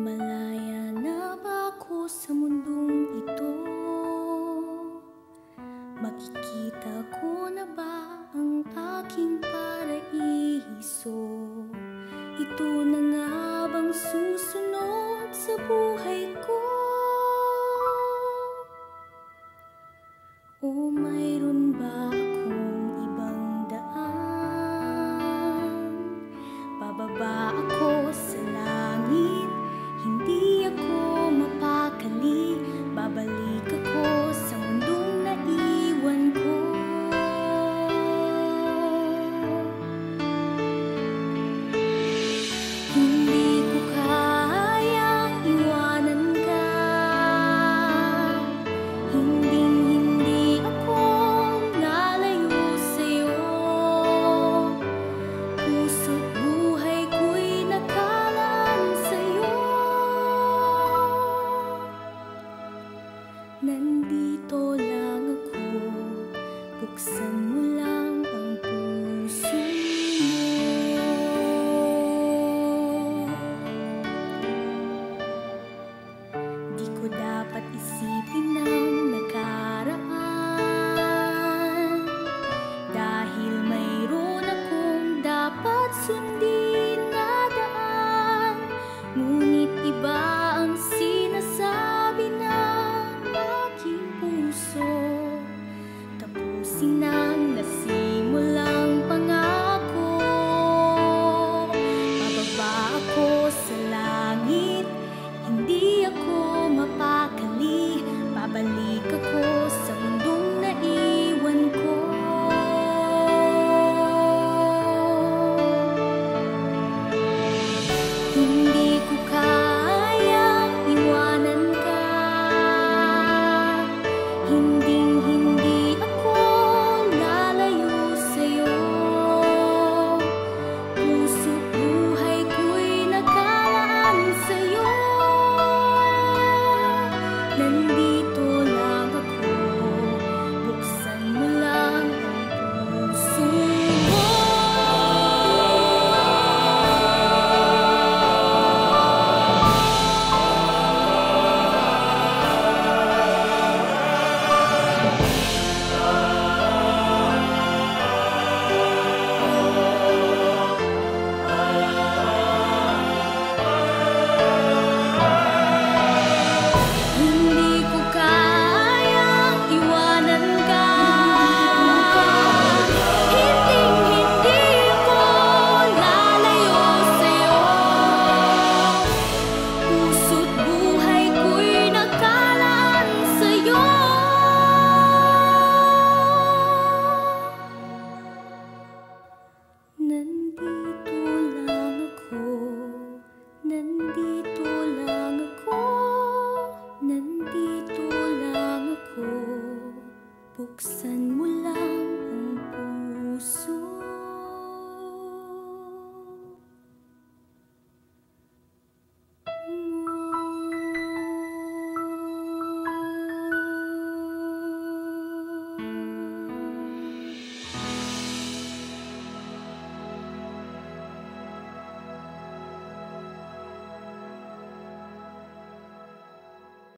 Malaya na ba ako sa mundong ito? Makikita ko na ba ang aking paraiso? Ito na nga bang susunod sa buhay ko? O mayroon ba dapat isipin na so